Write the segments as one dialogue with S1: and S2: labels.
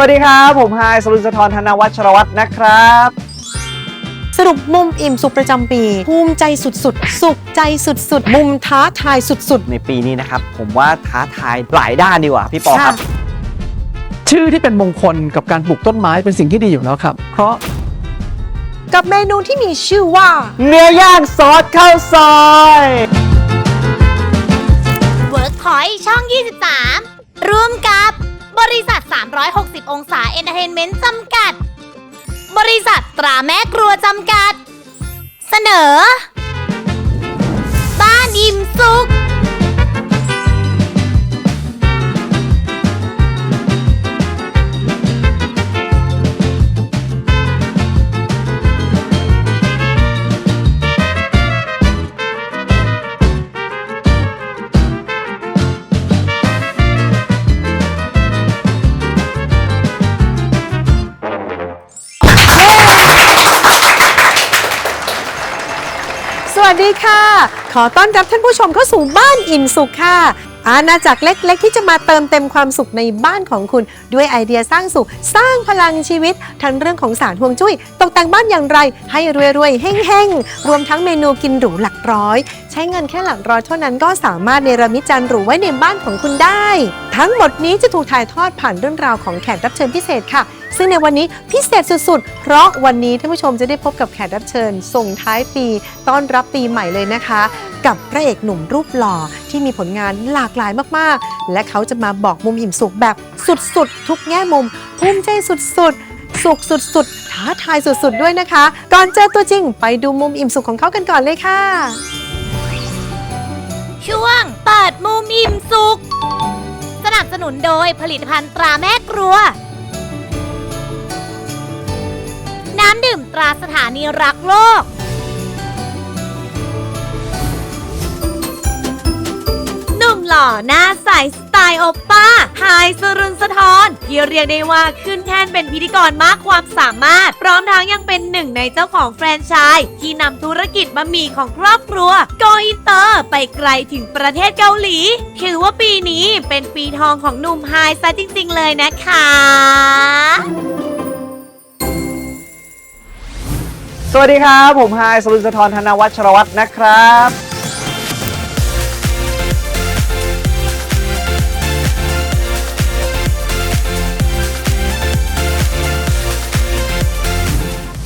S1: วัสดีครับ ผมไฮายสรุนสะทรธนวัชรวัตรนะครับ
S2: สรุปมุมอิ่มสุขประจำปี ภูมิใจสุดๆ สุขใจสุดๆ มุมท้าทายสุด
S1: ในปีนี้นะครับ ผมว่าท้าทายหลายด้านดีกว่าพี่ปอ
S2: ๆ
S1: ครับ
S3: ชื่อที่เป็นมงคลกับการปลูกต้นไม้เป็นสิ่งที่ดีอยู่แล้วครับ เพราะ
S2: กับเมนูที่มีชื่อว่า
S1: เนื้อย่างซอสข้าวซอย
S4: เวิร์กพอยช่อง 23 ร่วมกับ บริษัท 360 องศาเอนเตอร์เทนเมนต์จำกัด บริษัทตราแม่ครัวจำกัด เสนอ บ้านอิ่มสุข
S2: วัสดีค่ะ ขอต้อนรับท่านผู้ชมเข้าสู่บ้านอิ่มสุขค่ะ อาณาจักรเล็กๆ ที่จะมาเติมเต็มความสุขในบ้านของคุณ ด้วยไอเดียสร้างสุข สร้างพลังชีวิต ทั้งเรื่องของสารห่วงจุ้ย ตกแต่งบ้านอย่างไร ให้รวยๆเฮ้งๆ รวมทั้งเมนูกินหรูหลักร้อย ใช้เงินแค่หลักร้อยเท่านั้นก็สามารถเนรมิตจานหรูไว้ในบ้านของคุณได้ ทั้งหมดนี้จะถูกถ่ายทอดผ่านเรื่องราวของแขกรับเชิญพิเศษค่ะ ซึ่งในวันนี้พิเศษสุดๆ เพราะวันนี้ท่านผู้ชมจะได้พบกับแขกรับเชิญ ส่งท้ายปีต้อนรับปีใหม่เลยนะคะ กับพระเอกหนุ่มรูปหล่อที่มีผลงานหลากหลายมากๆ และเขาจะมาบอกมุมอิ่มสุขแบบสุดๆ ทุกแง่มุมภูมิใจสุดๆ สุขสุดๆท้าทายสุดๆ ด้วยนะคะ ก่อนเจอตัวจริง ไปดูมุมอิ่มสุขของเขากันก่อนเลยค่ะ
S4: ช่วงเปิดมุมอิ่มสุข สนับสนุนโดยผลิตภัณฑ์ตราแม่ครัวำดื่มตราสถานีรักโลก หนุ่มหล่อหน้าใสสไตล์โอป้าไฮสรุนสะทอนที่เรียกได้ว่าขึ้นแท่นเป็นพิธีกรมากความสามารถ พร้อมทั้งยังเป็นหนึ่งในเจ้าของแฟรนไชส์ที่นำธุรกิจบะหมี่ของครอบครัวโกอินเตอร์ไปไกลถึงประเทศเกาหลี ถือว่าปีนี้เป็นปีทองของหนุ่มไฮซะจริง ๆ เลยนะคะ
S1: วัสดีครับ ผมไฮสรุนสะทรธนวัชรวัตรนะครับ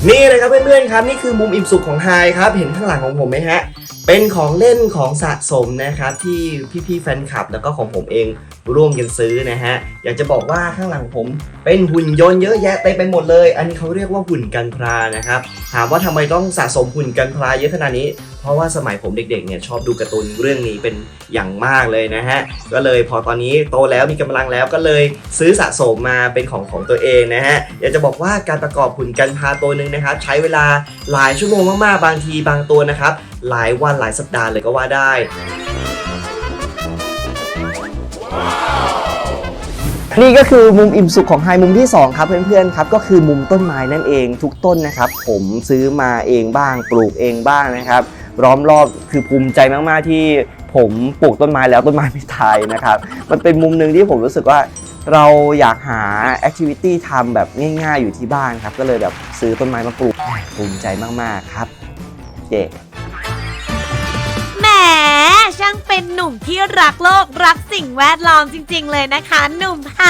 S5: นี่เลยครับเพื่อนๆครับนี่คือมุมอิ่มสุขของไฮครับเห็นข้างหลังของผมไหมฮะเป็นของเล่นของสะสมนะครับที่พี่ๆแฟนคลับแล้วก็ของผมเอง ร่วมกันซื้อนะฮะ อยากจะบอกว่าข้างหลังผม เป็นหุ่นยนต์เยอะแยะเต็มไปหมดเลย อันนี้เขาเรียกว่าหุ่นกันพลานะครับ ถามว่าทำไมต้องสะสมหุ่นกันพลาเยอะขนาดนี้ เพราะว่าสมัยผมเด็กๆเนี่ยชอบดูการ์ตูนเรื่องนี้เป็นอย่างมากเลยนะฮะ ก็เลยพอตอนนี้โตแล้วมีกำลังแล้วก็เลยซื้อสะสมมาเป็นของของตัวเองนะฮะ อยากจะบอกว่าการประกอบหุ่นกันพาตัวหนึ่งนะครับใช้เวลาหลายชั่วโมงมากๆบางทีบางตัวนะครับหลายวันหลายสัปดาห์เลยก็ว่าได้
S1: นี่ก็คือมุมอิ่มสุขของไฮมุมที่ 2 ครับเพื่อนๆครับก็คือมุมต้นไม้นั่นเองทุกต้นนะครับ ผมซื้อมาเองบ้าง ปลูกเองบ้างนะครับล้อมรอบคือภูมิใจมากๆที่ผมปลูกต้นไม้แล้วต้นไม้ไม่ตายนะครับ มันเป็นมุมหนึ่งที่ผมรู้สึกว่าเราอยากหาแอคทิวิตี้ทำแบบง่ายๆอยู่ที่บ้านครับ ก็เลยแบบซื้อต้นไม้มาปลูกภูมิใจมากๆครับเย้
S4: เป็นหนุ่มที่รักโลกรักสิ่งแวดล้อมจริง ๆ เลยนะคะ หนุ่มไฮ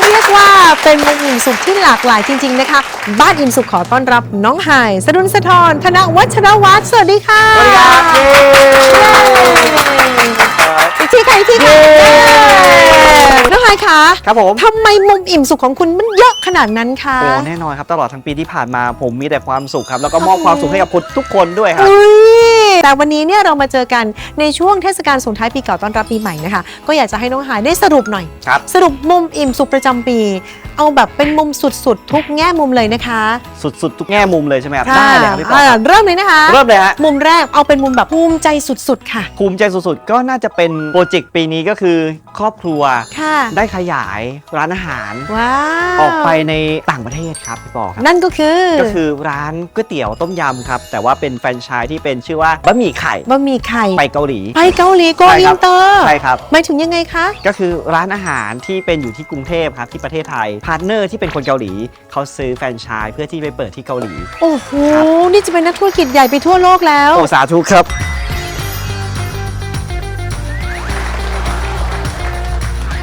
S2: เรียกว่าเป็นมุมอิ่มสุขที่หลากหลายจริง ๆ นะคะ บ้านอิ่มสุขขอต้อนรับน้องไฮายสรุนสะทรธนวัชรวัฒน์สวัสดีค่ะ
S1: สวัสดีครับเย้
S2: อีกทีค่ะอีกทีค่ะน้องไฮายคะ
S1: ครับผม
S2: ทำไมมุมอิ่มสุขของคุณมันเยอะขนาดนั้นคะ
S1: โอ้แน่นอนครับตลอดทั้งปีที่ผ่านมาผมมีแต่ความสุขครับ แล้วก็มอบความสุขให้กับคุณทุกคนด้วยครับ
S2: อุ๊ยแต่วันนี้เนี่ยเรามาเจอกันในช่วงเทศกาลส่งท้ายปีเก่าต้อนรับปีใหม่นะคะ ก็อยากจะให้น้องหายได้สรุปหน่อย
S1: ครับ
S2: สรุปมุมอิ่มสุขประจำปี เอาแบบเป็นมุมสุดๆ ทุกแง่มุมเลยนะคะ
S1: สุดๆ ทุกแง่มุมเลยใช่ไหมครับ
S2: ค่ะ
S1: ได้เลยครับพี่ปอ
S2: อ่า
S1: ครับ
S2: เริ่มเลยนะคะ
S1: เริ่มเลยฮะ
S2: มุมแรกเอาเป็นมุมแบบภูมิใจสุดๆ ค่ะ
S1: ภูมิใจสุดๆ ก็น่าจะเป็นโปรเจกต์ปีนี้ก็คือครอบครัว
S2: ค่ะ
S1: ได้ขยายร้านอาหาร
S2: ว้าว
S1: ออกไปในต่างประเทศครับพี่ปอครับ
S2: นั่นก็คือ
S1: ก็คือร้านก๋วยเตี๋ยวต้มยำครับ แต่ว่าเป็นแฟรนไชส์ที่เป็นชื่อว่าบะหมี่ไข่
S2: บะหมี่ไข่
S1: ไปเกาหลี
S2: ไปเกาหลีโก
S1: ใช่
S2: อิ
S1: ครั
S2: น
S1: บ
S2: เตอร์
S1: ใช่ครับ
S2: หมายถึงยังไงคะ
S1: ก็คือร้านอาหารที่เป็นอยู่ที่กรุงเทพครับที่ประเทศไทยพาร์ทเนอร์ที่เป็นคนเกาหลีเขาซื้อแฟรนไชส์เพื่อที่ไปเปิดที่เกาหลี
S2: โอ้โห
S1: ครับ
S2: นี่จะเป็นนักธุรกิจใหญ่ไปทั่วโลกแล้ว
S1: โอสาธุครับ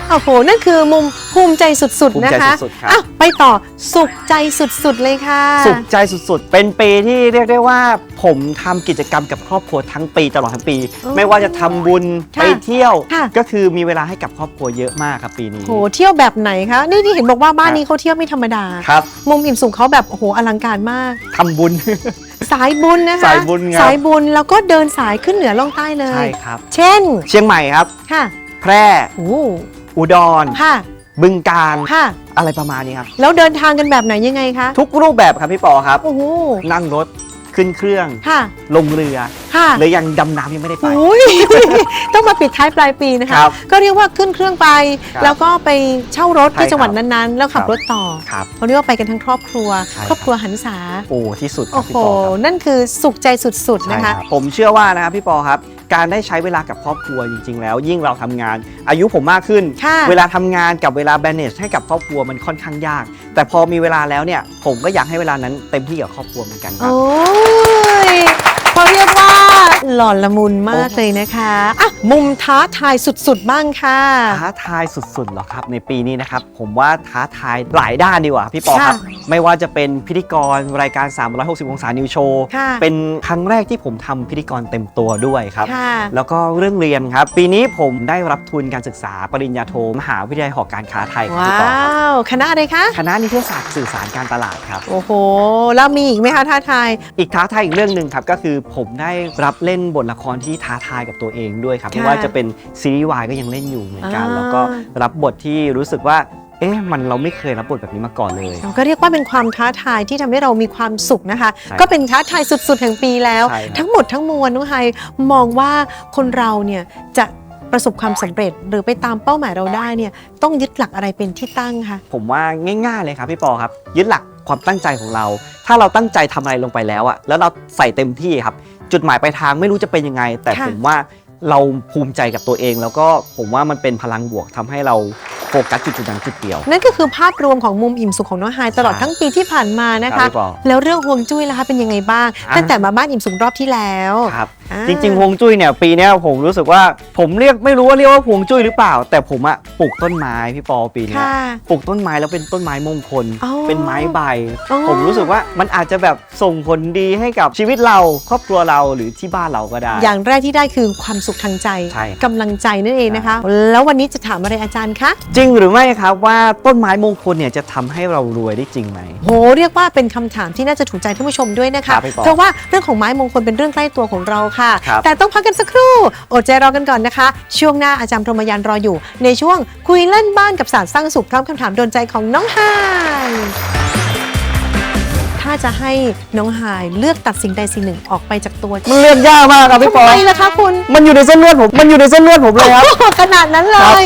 S2: โอ้โห นั่นคือมุมภูมิใจสุด
S1: ภู
S2: ๆ
S1: มิ
S2: นะ
S1: ใจ
S2: คะ
S1: สุดๆครับ
S2: อะไปต่อสุขใจสุดๆเลยค่ะ
S1: สุขใจสุดๆ เป็นปีที่เรียกได้ว่า ผมทำกิจกรรมกับครอบครัวทั้งปีตลอดทั้งปี
S2: อ๋อ
S1: ไม่ว่าจะทำบุญ
S2: ค่ะ
S1: ไปเที่ยว
S2: ค่ะ
S1: ก็คือมีเวลาให้กับครอบครัวเยอะมากครับปีนี้
S2: โหเที่ยวแบบไหนคะนี่ที่เห็นบอกว่าบ้าน
S1: ครับ
S2: นี้เขาเที่ยวไม่ธรรมดา
S1: ครับ
S2: มุมอิ่มสุขเขาแบบโอ้โหอลังการมาก
S1: ทำบุญ
S2: สายบุญนะคะ
S1: สายบุญครับ
S2: สายบุญแล้วก็เดินสายขึ้นเหนือล่องใต้เล
S1: ใช่
S2: ย
S1: ครับ
S2: เช่น
S1: เชียงใหม่ครับ
S2: ค่ะ
S1: แพร่
S2: โอ้
S1: อุดร
S2: ค่ะ
S1: บึงการ
S2: ค่ะ
S1: อะไรประมาณนี้ครับ
S2: แล้วเดินทางกันแบบไหนยังไงคะ
S1: ทุกรูปแบบครับพี่ปอครับ
S2: โอ้โห
S1: นั่งรถขึ้นเครื่อง
S2: ค่ะ
S1: ลงเรือ
S2: ค่ะ
S1: หรือยังดำน้ำยังไม่ได้ไป
S2: โอ้ย ต้องมาปิดท้ายปลายปีนะคะ
S1: ครับ
S2: ก็เรียกว่าขึ้นเครื่องไป
S1: ครับ
S2: แล้วก็ไปเช่ารถที่
S1: ใช่ครับ
S2: จังหวัดนั้นๆ แล้วขับ
S1: ครับ
S2: รถต่อ
S1: ครับ
S2: เขาเรียกว่าไปกันทั้งครอบครัว
S1: ใช่ครับ
S2: ครอบครัวหันษา
S1: โอ้ที่สุดครั
S2: โอ้
S1: บ
S2: โห
S1: พี่ปอครับ
S2: นั่นคือสุขใจสุดๆ
S1: ใช่
S2: นะคะ
S1: รับผมเชื่อว่านะครับพี่ปอครับ การได้ใช้เวลากับครอบครัวจริง ๆ แล้ว ยิ่งเราทำงาน อายุผมมากขึ้น
S2: ค่ะ
S1: เวลาทำงานกับเวลา manage ให้กับครอบครัวมันค่อนข้างยาก แต่พอมีเวลาแล้วเนี่ยผมก็อยากให้เวลานั้นเต็มที่กับครอบครัวเหมือนกันครับ
S2: โอ้ยเขาเรียกว่า หล่อนละมุนมากเลยนะคะอะมุมท้าทายสุดๆบ้างค่ะ
S1: ท้าทายสุดๆเหรอครับ ในปีนี้นะครับ ผมว่าท้าทายหลายด้านดีกว่าพี่ปอครับ
S2: ค่ะ
S1: ไม่ว่าจะเป็นพิธีกรรายการ 360 องศานิวโชว์
S2: ค่ะ
S1: เป็นครั้งแรกที่ผมทำพิธีกรเต็มตัวด้วยครับ
S2: ค่ะ
S1: แล้วก็เรื่องเรียนครับ ปีนี้ผมได้รับทุนการศึกษาปริญญาโทมหาวิทยาลัยหอการค้าไทยครับ
S2: ว้
S1: พี่ปอคารับ
S2: ว คณะอะไรคะ
S1: คณะนิเทศศาสตร์สื่อสารการตลาดครับ
S2: โอ้โห แล้วมีอีกไหมคะท้าทาย
S1: อีกท้าทายอีกเรื่องหนึ่งครับก็คือผมได้รับเล่นบทละครที่ท้าทายกับตัวเองด้วยครับ
S2: ค่ะ
S1: ไม่ว่าจะเป็นซีรีส์วายก็ยังเล่นอยู่เหมือนกัน
S2: อ่า
S1: แล้วก็รับบทที่รู้สึกว่าเอ๊ะมันเราไม่เคยรับบทแบบนี้มาก่อนเลย
S2: เราก็เรียกว่าเป็นความท้าทายที่ทำให้เรามีความสุขนะคะ
S1: ใช่
S2: ก็เป็นท้าทายสุดๆแห่งปีแล้ว
S1: ใช่ครับ
S2: ทั้งหมดทั้งมวลน้องไฮมองว่าคนเราเนี่ยจะประสบความสำเร็จหรือไปตามเป้าหมายเราได้เนี่ยต้องยึดหลักอะไรเป็นที่ตั้งคะ
S1: ผมว่าง่าย ๆเลยครับพี่ปอครับ ยึดหลัก ความตั้งใจของเรา ถ้าเราตั้งใจทำอะไรลงไปแล้วอะแล้วเราใส่เต็มที่ครับ จุดหมายปลายทางไม่รู้จะเป็นยังไง แต่
S2: ค่ะ
S1: ผมว่าเราภูมิใจกับตัวเอง แล้วก็ผมว่ามันเป็นพลังบวกทำให้เราโฟกัสจุดจุดๆนั้นจุดเดียว
S2: นั่นก็คือภาพรวมของมุมอิ่มสุขของน้องไฮตลอด
S1: ใช่
S2: ทั้งปีที่ผ่านมานะ
S1: ครั
S2: คะ
S1: บพี่ปอ
S2: แล้วเรื่องฮวงจุ้ยล่ะคะเป็นยังไงบ้าง
S1: อะ
S2: ตั้งแต่มาบ้านอิ่มสุขรอบที่แล้ว
S1: ครับ
S2: อ่า
S1: จริงๆฮวงจุ้ยเนี่ยปีเนี้ยผมรู้สึกว่าผมเรียกไม่รู้ว่าเรียกว่าฮวงจุ้ยหรือเปล่า แต่ผมอะปลูกต้นไม้พี่ปอปีเนี้ย
S2: ค่ะ
S1: ปลูกต้นไม้แล้วเป็นต้นไม้มงคล
S2: อ๋อ
S1: เป็นไม้ใบ
S2: อ๋อ
S1: ผมรู้สึกว่ามันอาจจะแบบส่งผลดีให้กับชีวิตเราครอบครัวเราหรือที่บ้านเราก็ได้
S2: อย่างแรกที่ได้คือความสุขทางใจ
S1: ใช่ครับ
S2: กำลังใจนั่นเองนะคะ แล้ววันนี้จะถามอะไรอาจารย์คะ
S1: จริงหรือไม่ครับว่าต้นไม้มงคลเนี่ยจะทำให้เรารวยได้จริงไหม
S2: โหเรียกว่าเป็นคำถามที่น่าจะถูกใจท่านผู้ชมด้วยนะคะ
S1: ครับพี่ปอ
S2: เพราะว่าเรื่องของไม้มงคลเป็นเรื่องใกล้ตัวของเราค่ะ
S1: ครับ
S2: แต่ต้องพักกันสักครู่ อดใจรอกันก่อนนะคะ ช่วงหน้าอาจารย์พรหมยานรออยู่ ในช่วงคุยเล่นบ้านกับศาสตร์สร้างสุขพร้อมคำถามโดนใจของน้องไฮายถ้าจะให้น้องไฮายเลือกตัดสิ่งใดสิ่งหนึ่งออกไปจากตัว
S1: มันเลือกยากมากครับพี่ป
S2: ทำ
S1: อ
S2: ไมล่ะคะคุณ
S1: มันอยู่ในเส้นเลือดผม มันอยู่ในเส้นเลือดผมเลยครับ
S2: ขนาดนั้นเล
S1: ครับ
S2: ย